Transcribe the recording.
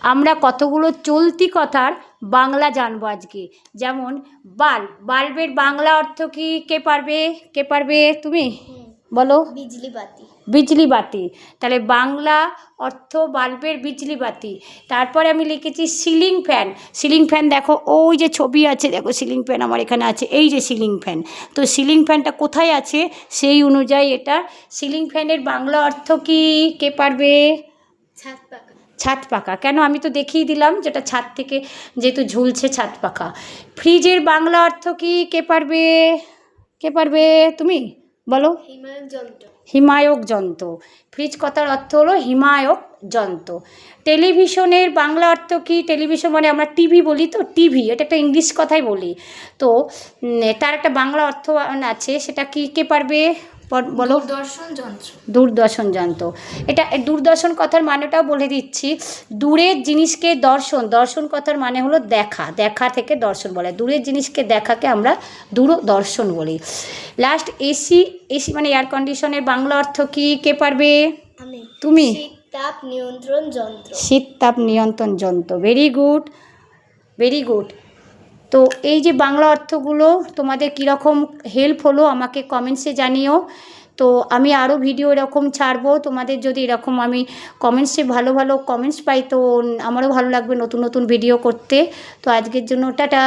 আমরা কতগুলো চলতি কথার বাংলা জানব আজকে? যেমন বাল্ব। বাল্বের বাংলা অর্থ কি? কে পারবে? কে পারবে তুমি? বলো। বিজলি বাতি। বিজলি বাতি। তাহলে বাংলা অর্থ বাল্বের বিজলি বাতি। তারপরে আমি লিখেছি সিলিং ফ্যান। সিলিং ফ্যান দেখো ওই যে ছবি আছে দেখো সিলিং ফ্যান আমার এখানে আছে এই যে সিলিং ফ্যান। তো সিলিং ফ্যানটা কোথায় আছে? সেই অনুযায়ী এটা সিলিং ফ্যানের বাংলা অর্থ কি? কে পারবে? ছাদ ছাদ পাকা। কেন? আমি তো দেখিয়ে দিলাম যেটা ছাদ থেকে যেহেতু ঝুলছে ছাদ পাকা। ফ্রিজের বাংলা অর্থ কি? কে পারবে? কে পারবে তুমি? বলো। হিমায়ক যন্ত্র হিমায়ক যন্ত্র ফ্রিজ কথার অর্থ হলো হিমায়ক যন্ত্র টেলিভিশনের বাংলা অর্থ কি? টেলিভিশন মানে আমরা টিভি বলি তো টিভি। এটা একটা ইংলিশ কথাই বলি। তো তার একটা বাংলা অর্থ আছে সেটা কি? কে পারবে? বল- বলো। দর্শন যন্ত্র। দূরদর্শন যন্ত্র। এটা দূরদর্শন কথার মানেটাও বলে দিচ্ছি। দূরের জিনিসকে দর্শন দর্শন কথার মানে হলো দেখা দেখা থেকে দর্শন বলে। দূরের জিনিসকে দেখাকে আমরা দূরদর্শন বলি। লাস্ট এসি এসি মানে এয়ার কন্ডিশনের বাংলা অর্থ কি? কে পারবে? তুমি। তাপ নিয়ন্ত্রণ যন্ত্র। শীত তাপ নিয়ন্ত্রণ যন্ত্র। ভেরি গুড ভেরি গুড তো এই যে বাংলা অর্থগুলো, তোমাদের কীরকম হেল্প হলো আমাকে কমেন্টসে জানিও। তো আমি আরও ভিডিও এরকম ছাড়বো, তোমাদের যদি এরকম আমি কমেন্টসে ভালো ভালো কমেন্টস পাই, তো আমারও ভালো লাগবে নতুন নতুন ভিডিও করতে। তো আজকের জন্য টাটা।